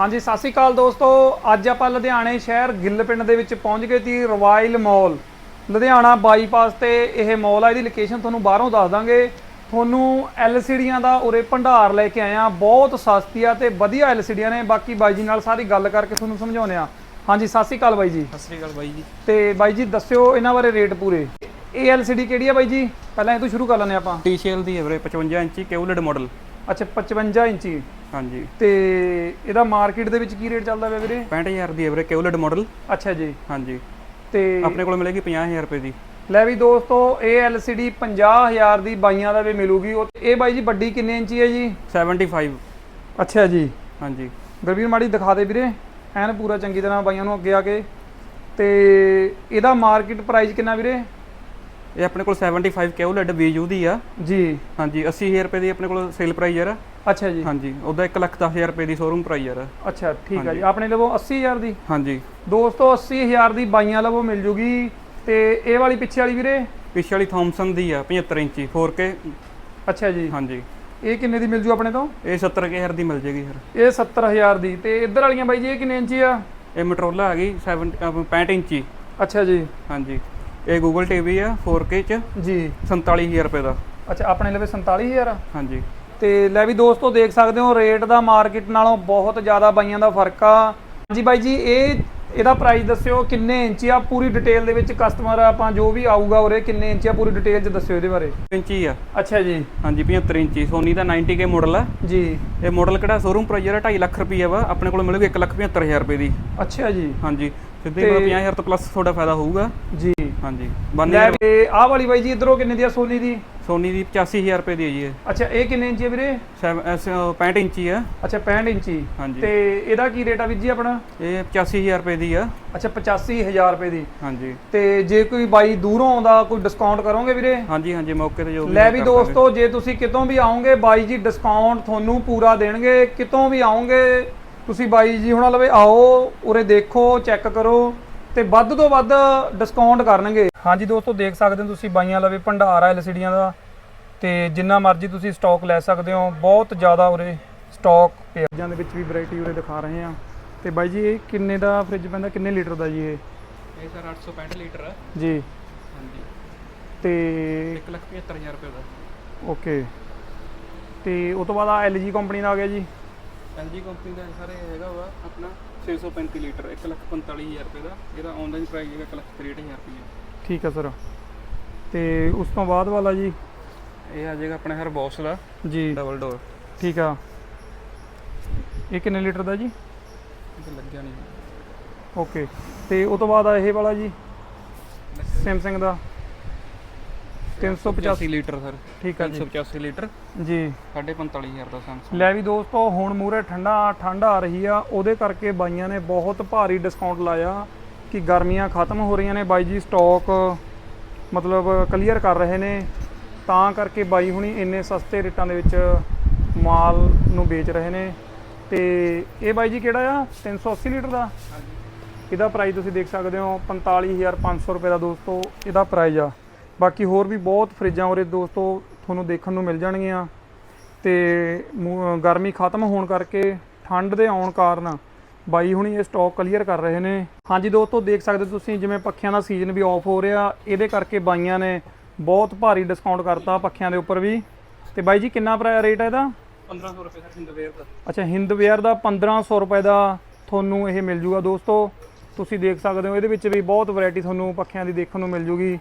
ਹਾਂਜੀ ਸਤਿ ਸ਼੍ਰੀ ਅਕਾਲ ਦੋਸਤੋ। ਅੱਜ ਆਪਾਂ ਲੁਧਿਆਣੇ ਸ਼ਹਿਰ ਗਿੱਲ ਪਿੰਡ ਦੇ ਵਿੱਚ ਪਹੁੰਚ ਗਏ ਸੀ ਰਵਾਇਲ ਮਾਲ ਲੁਧਿਆਣਾ ਬਾਈਪਾਸ ਤੇ ਇਹ ਮਾਲ ਆ ਇਹਦੀ ਲੋਕੇਸ਼ਨ ਤੁਹਾਨੂੰ ਬਾਹਰੋਂ ਦੱਸ ਦਾਂਗੇ। ਤੁਹਾਨੂੰ LCDਆਂ ਦਾ ਉਰੇ ਭੰਡਾਰ ਲੈ ਕੇ ਆਏ ਆ ਬਹੁਤ ਸਸਤੀ ਆ ਤੇ ਵਧੀਆ LCDਆਂ ਨੇ। ਬਾਕੀ ਬਾਈ ਜੀ ਨਾਲ ਸਾਰੀ ਗੱਲ ਕਰਕੇ ਤੁਹਾਨੂੰ ਸਮਝਾਉਂਦੇ ਆ ਹਾਂਜੀ ਸਤਿ ਸ਼੍ਰੀ ਅਕਾਲ ਬਾਈ ਜੀ। ਸਤਿ ਸ੍ਰੀ ਅਕਾਲ ਬਾਈ ਜੀ। ਤੇ ਬਾਈ ਜੀ ਦੱਸਿਓ ਇਹਨਾਂ ਬਾਰੇ ਰੇਟ ਪੂਰੇ। ਇਹ LCD ਕਿਹੜੀ ਆ ਬਾਈ ਜੀ? ਪਹਿਲਾਂ ਇਹ ਤੋਂ ਸ਼ੁਰੂ ਕਰ ਲੈਂਦੇ ਆਪਾਂ। TCL ਦੀ ਹੈ ਵੀਰੇ 55 ਇੰਚੀ ਕਿਊਲਡ ਮਾਡਲ ਅੱਛਾ 55 ਇੰਚੀ। ਹਾਂਜੀ। ਤੇ ਇਹਦਾ ਮਾਰਕੀਟ ਦੇ ਵਿੱਚ ਕੀ ਰੇਟ ਚੱਲਦਾ ਪਿਆ ਵੀਰੇ? 65000 ਦੀ ਹੈ ਵੀਰੇ ਕਿਊਲਡ ਮਾਡਲ। ਅੱਛਾ ਜੀ। ਹਾਂਜੀ। ਤੇ ਆਪਣੇ ਕੋਲ ਮਿਲੇਗੀ 50000 ਰੁਪਏ ਦੀ। ਲੈ ਵੀ ਦੋਸਤੋ ਇਹ LCD 50000 ਦੀ ਬਾਈਆਂ ਦਾ ਵੀ ਮਿਲੂਗੀ। ਉਹ- ਇਹ ਬਾਈ ਜੀ ਵੱਡੀ ਕਿੰਨੇ ਇੰਚੀ ਹੈ ਜੀ? 75 ਅੱਛਾ ਜੀ। ਹਾਂਜੀ। ਗੁਰਵੀਰ ਮਾੜੀ ਦਿਖਾ ਦੇ ਵੀਰੇ। ਐਨ ਪੂਰਾ ਚੰਗੀ ਤਰ੍ਹਾਂ ਬਾਈਆਂ ਨੂੰ ਅੱਗੇ ਆ ਕੇ। ਤੇ ਇਹਦਾ ਮਾਰਕੀਟ ਪ੍ਰਾਈਸ ਕਿੰਨਾ ਵੀਰੇ? ਇਹ ਆਪਣੇ ਕੋਲ 75 ਕਿਊਲਡ VU ਦੀ ਆ। ਜੀ। ਹਾਂਜੀ 80000 ਰੁਪਏ ਦੀ ਆਪਣੇ ਕੋਲ ਸੇਲ ਪ੍ਰਾਈਸ ਯਾਰ ਅੱਛਾ ਜੀ। ਹਾਂਜੀ ਉਹਦਾ 1 ਲੱਖ 10000 ਰੁਪਏ ਦੀ ਸ਼ੋਰੂਮ ਪ੍ਰਾਈਸ ਯਾਰ ਅੱਛਾ ਠੀਕ ਹੈ ਜੀ। ਆਪਣੇ ਲਵੋ 80000 ਦੀ? ਹਾਂਜੀ। ਦੋਸਤੋ 80000 ਦੀ ਬਾਈਆਂ ਲਵੋ ਮਿਲ ਜੂਗੀ। ਤੇ ਇਹ ਵਾਲੀ ਪਿੱਛੇ ਵਾਲੀ ਵੀਰੇ? ਪਿਛੇ ਵਾਲੀ ਥੌਮਸਨ ਦੀ ਆ 75 ਇੰਚੀ 4K ਅੱਛਾ ਜੀ। ਹਾਂਜੀ। ਇਹ ਕਿੰਨੇ ਦੀ ਮਿਲ ਜੂ ਆਪਣੇ ਤੋਂ? ਇਹ 70000 ਦੀ ਮਿਲ ਜੇਗੀ ਸਰ ਇਹ 70000 ਦੀ। ਤੇ ਇੱਧਰ ਵਾਲੀਆਂ ਬਾਈ ਜੀ ਇਹ ਕਿੰਨੇ ਇੰਚੀ ਆ? ਇਹ ਮਟਰੋਲਾ ਆ ਗਈ 70 ਅਹ 65 ਇੰਚੀ। ਅੱਛਾ ਜੀ। ਹਾਂਜੀ। ਇਹ ਗੂਗਲ ਟੀਵੀ ਆ 4K ਚ। ਜੀ। 47000 ਰੁਪਏ ਦਾ। ਅੱਛਾ ਆਪਣੇ ਲਵੇ 47000 ਆ ਹਾਂਜੀ। ਤੇ ਲੈ ਵੀ ਦੋਸਤੋ ਦੇਖ ਸਕਦੇ ਹੋ ਰੇਟ ਦਾ ਮਾਰਕੀਟ ਨਾਲੋਂ ਬਹੁਤ ਜ਼ਿਆਦਾ ਬਾਈਆਂ ਦਾ ਫ਼ਰਕ ਆ। ਹਾਂਜੀ ਬਾਈ ਜੀ ਇਹ ਇਹਦਾ ਪ੍ਰਾਈਸ ਦੱਸਿਓ ਕਿੰਨੇ ਇੰਚੀ ਆ ਪੂਰੀ ਡਿਟੇਲ ਦੇ ਵਿੱਚ ਕਸਟਮਰ ਆਪਾਂ ਜੋ ਵੀ ਆਊਗਾ ਉਰੇ ਕਿੰਨੇ ਇੰਚੀ ਆ ਪੂਰੀ ਡਿਟੇਲ ਚ ਦੱਸਿਓ ਇਹਦੇ ਬਾਰੇ। ਇੰਚੀ ਆ। ਅੱਛਾ ਜੀ। ਹਾਂਜੀ 75 ਇੰਚੀ ਸੋਨੀ ਦਾ 90K ਮਾਡਲ ਆ। ਜੀ। ਇਹ ਮਾਡਲ ਕਿਹੜਾ? ਸ਼ੋਰੂਮ ਪ੍ਰਾਈਸ ਹੈ 2.5 ਲੱਖ ਰੁਪਏ ਵਾ ਆਪਣੇ ਕੋਲ ਮਿਲੂਗੀ 1,75,000 ਰੁਪਏ ਦੀ। ਅੱਛਾ ਜੀ। ਹਾਂਜੀ। ਸਿੱਧੇ ਮਤਲਬ 50000 ਤੋਂ ਪਲੱਸ ਤੁਹਾਡਾ ਫਾਇਦਾ ਹੋਊਗਾ। ਜੀ। ਹਾਂਜੀ। ਲੈ ਬਾਨੀ ਵੀ ਆਹ ਵਾਲੀ ਬਾਈ ਜੀ ਇਧਰੋਂ ਕਿੰਨੇ ਦੀ ਆ? ਸੋਨੀ ਦੀ? ਸੋਨੀ ਦੀ 85000 ਰੁਪਏ ਦੀ ਹੈ ਜੀ ਇਹ। ਅੱਛਾ ਇਹ ਕਿੰਨੇ ਇੰਚੀ ਆ ਵੀਰੇ? ਸੈਵ- ਅਹ ਸ- 65 ਇੰਚੀ ਆ। ਅੱਛਾ 65 ਇੰਚੀ। ਹਾਂਜੀ। ਤੇ ਇਹਦਾ ਕੀ ਰੇਟ ਆ ਵੀਰ ਜੀ ਆਪਣਾ? ਇਹ 85000 ਰੁਪਏ ਦੀ ਆ। ਅੱਛਾ 85000 ਰੁਪਏ ਦੀ। ਹਾਂਜੀ। ਤੇ ਜੇ ਕੋਈ ਬਾਈ ਦੂਰੋਂ ਆਉਂਦਾ ਕੋਈ ਡਿਸਕਾਊਂਟ ਕਰੋਗੇ ਵੀਰੇ? ਹਾਂਜੀ ਹਾਂਜੀ ਮੌਕੇ ਤੇ ਜੋ ਲੈ ਵੀ ਕਰ ਦਾਂਗੇ। ਦੋਸਤੋ ਜੇ ਤੁਸੀਂ ਕਿਤੋਂ ਵੀ ਆਓਗੇ ਬਾਈ ਜੀ ਡਿਸਕਾਊਂਟ ਤੁਹਾਨੂੰ ਪੂਰਾ ਦੇਣਗੇ। ਕਿਤੋਂ ਵੀ ਆਓਗੇ ਤੁਸੀਂ ਬਾਈ ਜੀ ਹੁਣਾਂ ਲਵੇ ਆਓ ਉਰੇ ਦੇਖੋ ਚੈੱਕ ਕਰੋ। ਤੇ ਵੱਧ ਤੋਂ ਵੱਧ ਡਿਸਕਾਊਂਟ ਕਰਨਗੇ। ਹਾਂਜੀ ਦੋਸਤੋ ਦੇਖ ਸਕਦੇ ਹੋ ਤੁਸੀਂ ਬਾਈਆਂ ਲਵੇ ਭੰਡਾਰ ਆ ਐਲਸੀਡੀਆਂ ਦਾ। ਤੇ ਜਿੰਨਾ ਮਰਜ਼ੀ ਤੁਸੀਂ ਸਟਾਕ ਲੈ ਸਕਦੇ ਹੋ ਬਹੁਤ ਜ਼ਿਆਦਾ ਉਰੇ ਸਟਾਕ ਪਿਆਜ਼ਾਂ ਦੇ ਵਿੱਚ ਵੀ ਵੈਰਾਈਟੀ ਉਰੇ ਦਿਖਾ ਰਹੇ ਆ ਤੇ ਬਾਈ ਜੀ ਇਹ ਕਿੰਨੇ ਦਾ ਫ੍ਰਿਜ ਪੈਂਦਾ ਕਿੰਨੇ ਲੀਟਰ ਦਾ ਜੀ ਇਹ? ਇਹ ਸਰ 865 ਲੀਟਰ ਆ ਜੀ। ਹਾਂਜੀ। ਤੇ 1,75,000 ਰੁਪਏ ਦਾ। ਓਕੇ। ਤੇ ਉਹ ਤੋਂ ਬਾਅਦ ਆ LG ਕੰਪਨੀ ਦਾ ਆ ਗਿਆ ਜੀ। LG ਕੰਪਨੀ ਦਾ ਸਾਰੇ ਹੈਗਾ ਵਾ ਆਪਣਾ 635 ਲੀਟਰ 1,45,000 ਰੁਪਏ ਦਾ। ਇਹਦਾ ਆਨਲਾਈਨ ਪ੍ਰਾਈਸ ਹੈਗਾ 1,63,000 ਰੁਪਏ। ਠੀਕ ਹੈ ਸਰ। ਤੇ ਉਸ ਤੋਂ ਬਾਅਦ ਵਾਲਾ ਜੀ? ਇਹ ਆ ਜਾਏਗਾ ਆਪਣੇ ਹਰ ਬੌਸ ਦਾ ਜੀ। ਡਬਲ ਡੋਰ ਠੀਕ ਆ। ਇਹ ਕਿੰਨੇ ਲੀਟਰ ਦਾ ਜੀ? ਇਹ ਲੱਗਿਆ ਨਹੀਂ ਓਕੇ। ਤੇ ਉਹ ਤੋਂ ਬਾਅਦ ਆ ਇਹ ਵਾਲਾ ਜੀ? ਸੈਮਸੰਗ ਦਾ। 385 85 ਲੀਟਰ ਸਰ। ਠੀਕ ਆ ਜੀ। 385 ਲੀਟਰ। ਜੀ। 45000 ਦਾ ਸੈਮਸੰਗ ਲੈ ਵੀ ਦੋਸਤੋ ਹੁਣ ਮੂਰੇ ਠੰਡਾ ਠੰਡ ਆ ਰਹੀ ਆ। ਉਹਦੇ ਕਰਕੇ ਬਾਈਆਂ ਨੇ ਬਹੁਤ ਭਾਰੀ ਡਿਸਕਾਊਂਟ ਲਾਇਆ ਕਿ ਗਰਮੀਆਂ ਖਤਮ ਹੋ ਰਹੀਆਂ ਨੇ। ਬਾਈ ਜੀ ਸਟਾਕ ਮਤਲਬ ਕਲੀਅਰ ਕਰ ਰਹੇ ਨੇ। ਤਾਂ ਕਰਕੇ ਬਾਈ ਹੁਣੀ ਇੰਨੇ ਸਸਤੇ ਰੇਟਾਂ ਦੇ ਵਿੱਚ ਮਾਲ ਨੂੰ ਵੇਚ ਰਹੇ ਨੇ। ਤੇ ਇਹ ਬਾਈ ਜੀ ਕਿਹੜਾ ਆ? 380 ਲੀਟਰ ਦਾ? ਇਹਦਾ ਪ੍ਰਾਈਸ ਤੁਸੀਂ ਦੇਖ ਸਕਦੇ ਹੋ 45500 ਰੁਪਏ ਦਾ ਦੋਸਤੋ ਇਹਦਾ ਪ੍ਰਾਈਸ ਆ। ਬਾਕੀ ਹੋਰ ਵੀ ਬਹੁਤ ਫਰਿੱਜਾਂ ਉਰੇ ਦੋਸਤੋ ਤੁਹਾਨੂੰ ਦੇਖਣ ਨੂੰ ਮਿਲ ਜਾਣਗੀਆਂ। ਤੇ ਗਰਮੀ ਖਤਮ ਹੋਣ ਕਰਕੇ ਠੰਡ ਦੇ ਆਉਣ ਕਾਰਨ ਬਾਈ ਹੁਣੀ ਇਹ ਸਟਾਕ ਕਲੀਅਰ ਕਰ ਰਹੇ ਨੇ। ਹਾਂਜੀ ਦੋਸਤੋ ਦੇਖ ਸਕਦੇ ਹੋ ਤੁਸੀਂ ਜਿਵੇਂ ਪੱਖਿਆਂ ਦਾ ਸੀਜ਼ਨ ਵੀ ਆਫ ਹੋ ਰਿਹਾ ਇਹਦੇ ਕਰਕੇ ਬਾਈਆਂ ਨੇ ਬਹੁਤ ਭਾਰੀ ਡਿਸਕਾਊਂਟ ਕਰਤਾ ਪੱਖਿਆਂ ਦੇ ਉੱਪਰ ਵੀ। ਤੇ ਬਾਈ ਜੀ ਕਿੰਨਾ ਰੇਟ ਹੈ ਇਹਦਾ? 1500 ਰੁਪਏ ਸਰ ਹਿੰਦਵੇਅਰ ਦਾ। ਅੱਛਾ ਹਿੰਦਵੇਅਰ ਦਾ 1500 ਰੁਪਏ ਦਾ ਤੁਹਾਨੂੰ ਇਹ ਮਿਲ ਜੂਗਾ ਦੋਸਤੋ। ਤੁਸੀਂ ਦੇਖ ਸਕਦੇ ਹੋ ਇਹਦੇ ਵਿੱਚ ਵੀ ਬਹੁਤ ਵੈਰਾਈਟੀ ਤੁਹਾਨੂੰ ਪੱਖਿਆਂ ਦੀ ਦੇਖਣ ਨੂੰ ਮਿਲ ਜੂਗੀ।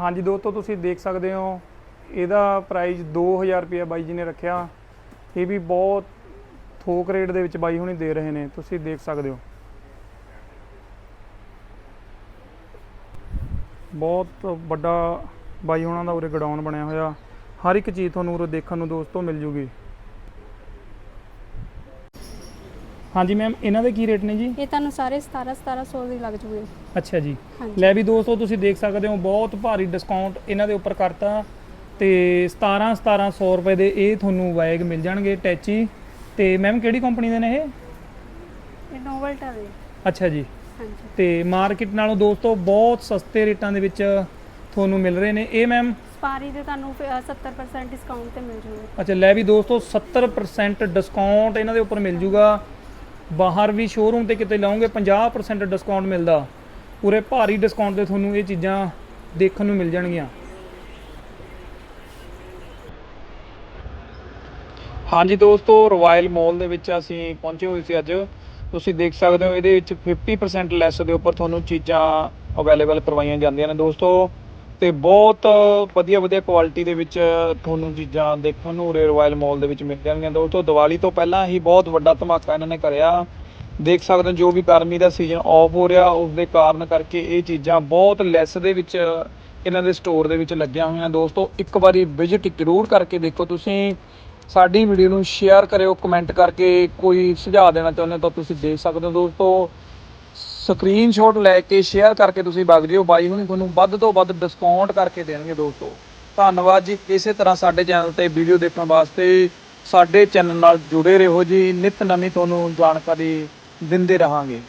ਹਾਂਜੀ ਦੋਸਤੋ, ਤੁਸੀਂ ਦੇਖ ਸਕਦੇ ਹੋ, ਇਹਦਾ ਪ੍ਰਾਈਸ 2000 ਰੁਪਏ ਬਾਈ ਜੀ ਨੇ ਰੱਖਿਆ। ਇਹ ਵੀ ਬਹੁਤ ਥੋਕ ਰੇਟ ਦੇ ਵਿੱਚ ਬਾਈ ਹੁਣੀ ਦੇ ਰਹੇ ਨੇ, ਤੁਸੀਂ ਦੇਖ ਸਕਦੇ ਹੋ। ਬਹੁਤ ਵੱਡਾ ਬਾਈ ਉਹਨਾਂ ਦਾ ਉਰੇ ਗਡਾਊਨ ਬਣਿਆ ਹੋਇਆ। ਹਰ ਇੱਕ ਚੀਜ਼ ਤੁਹਾਨੂੰ ਉਰੇ ਦੇਖਣ ਨੂੰ ਦੋਸਤੋ ਮਿਲ ਜੂਗੀ। ਹਾਂਜੀ ਮੈਮ ਇਹਨਾਂ ਦੇ ਕੀ ਰੇਟ ਨੇ ਜੀ? ਇਹ ਤੁਹਾਨੂੰ ਸਾਰੇ 17 1700 ਦੀ ਲੱਗ ਜੂਗੇ। ਅੱਛਾ ਜੀ। ਹਾਂਜੀ। ਲੈ ਵੀ ਦੋਸਤੋ ਤੁਸੀਂ ਦੇਖ ਸਕਦੇ ਹੋ ਬਹੁਤ ਭਾਰੀ ਡਿਸਕਾਊਂਟ ਇਹਨਾਂ ਦੇ ਉੱਪਰ ਕਰਤਾ। ਤੇ 17 1700 ਰੁਪਏ ਦੇ ਇਹ ਤੁਹਾਨੂੰ ਵਾਇਗ ਮਿਲ ਜਾਣਗੇ ਟੈਚੀ ਤੇ ਮੈਮ ਕਿਹੜੀ ਕੰਪਨੀ ਦੇ ਨੇ ਇਹ? ਇਹ ਨੋਵਲਟਾ ਦੇ। ਅੱਛਾ ਜੀ। ਹਾਂਜੀ। ਤੇ ਮਾਰਕੀਟ ਨਾਲੋਂ ਦੋਸਤੋ ਬਹੁਤ ਸਸਤੇ ਰੇਟਾਂ ਦੇ ਵਿੱਚ ਤੁਹਾਨੂੰ ਮਿਲ ਰਹੇ ਨੇ। ਇਹ ਮੈਮ ਸਪਾਰੀ ਦੇ ਤੁਹਾਨੂੰ ਫਿਰ, ਅ, 70% ਡਿਸਕਾਊਂਟ ਤੇ ਮਿਲ ਜੂਗਾ। ਅੱਛਾ ਲੈ ਵੀ ਦੋਸਤੋ 70% ਡਿਸਕਾਊਂਟ ਇਹਨਾਂ ਦੇ ਉੱਪਰ ਮਿਲ ਜੂਗਾ। ਬਾਹਰ ਵੀ ਸ਼ੋਰੂਮ ਤੇ ਕਿਤੇ ਲਾਉਂਗੇ 50% ਡਿਸਕਾਊਂਟ ਮਿਲਦਾ। ਪੂਰੇ ਭਾਰੀ ਡਿਸਕਾਊਂਟ ਤੇ ਤੁਹਾਨੂੰ ਇਹ ਚੀਜ਼ਾਂ ਦੇਖਣ ਨੂੰ ਮਿਲ ਜਾਣਗੀਆਂ। ਹਾਂਜੀ ਦੋਸਤੋ ਰਾਇਲ ਮਾਲ ਦੇ ਵਿੱਚ ਅਸੀਂ ਪਹੁੰਚੇ ਹੋਏ ਸੀ ਅੱਜ। ਤੁਸੀਂ ਦੇਖ ਸਕਦੇ ਹੋ, ਇਹਦੇ ਵਿੱਚ 50% ਲੈਸ ਦੇ ਉੱਪਰ ਤੁਹਾਨੂੰ ਚੀਜ਼ਾਂ ਅਵੇਲੇਬਲ ਕਰਵਾਈਆਂ ਜਾਂਦੀਆਂ ਨੇ। ਦੋਸਤੋ ਅਤੇ ਬਹੁਤ ਵਧੀਆ ਵਧੀਆ ਕੁਆਲਿਟੀ ਦੇ ਵਿੱਚ ਤੁਹਾਨੂੰ ਚੀਜ਼ਾਂ ਦੇਖਣ ਨੂੰ ਉਰੇ ਰਾਇਲ ਮੋਲ ਦੇ ਵਿੱਚ ਮਿਲ ਜਾਣਗੀਆਂ ਦੋਸਤੋ ਦੀਵਾਲੀ ਤੋਂ ਪਹਿਲਾਂ ਹੀ ਬਹੁਤ ਵੱਡਾ ਧਮਾਕਾ ਇਹਨਾਂ ਨੇ ਕਰਿਆ। ਦੇਖ ਸਕਦੇ ਹੋ, ਜੋ ਵੀ ਗਰਮੀ ਦਾ ਸੀਜ਼ਨ ਆਫ ਹੋ ਰਿਹਾ ਉਸ ਦੇ ਕਾਰਨ ਕਰਕੇ ਇਹ ਚੀਜ਼ਾਂ ਬਹੁਤ ਲੈਸ ਦੇ ਵਿੱਚ ਇਹਨਾਂ ਦੇ ਸਟੋਰ ਦੇ ਵਿੱਚ ਲੱਗੀਆਂ ਹੋਈਆਂ। ਦੋਸਤੋ, ਇੱਕ ਵਾਰੀ ਵਿਜ਼ਿਟ ਜ਼ਰੂਰ ਕਰਕੇ ਦੇਖੋ ਤੁਸੀਂ। ਸਾਡੀ ਵੀਡੀਓ ਨੂੰ ਸ਼ੇਅਰ ਕਰਿਓ ਕਮੈਂਟ ਕਰਕੇ ਕੋਈ ਸੁਝਾਅ ਦੇਣਾ ਚਾਹੁੰਦੇ ਹੋ ਤਾਂ ਤੁਸੀਂ ਦੇ ਸਕਦੇ ਹੋ। ਦੋਸਤੋ ਸਕਰੀਨਸ਼ਾਟ ਲੈ ਕੇ ਸ਼ੇਅਰ ਕਰਕੇ ਤੁਸੀਂ ਵਗ ਜਿਓ। ਬਾਈ ਹੁਣੀ ਤੁਹਾਨੂੰ ਵੱਧ ਤੋਂ ਵੱਧ ਡਿਸਕਾਊਂਟ ਕਰਕੇ ਦੇਣਗੇ ਦੋਸਤੋ। ਧੰਨਵਾਦ ਜੀ। ਇਸੇ ਤਰ੍ਹਾਂ ਸਾਡੇ ਚੈਨਲ ਤੇ ਵੀਡੀਓ ਦੇਖਣ ਵਾਸਤੇ ਸਾਡੇ ਚੈਨਲ ਨਾਲ ਜੁੜੇ ਰਹੋ ਜੀ। ਨਿਤ ਨਵੀਂ ਤੁਹਾਨੂੰ ਜਾਣਕਾਰੀ ਦਿੰਦੇ ਰਹਾਂਗੇ।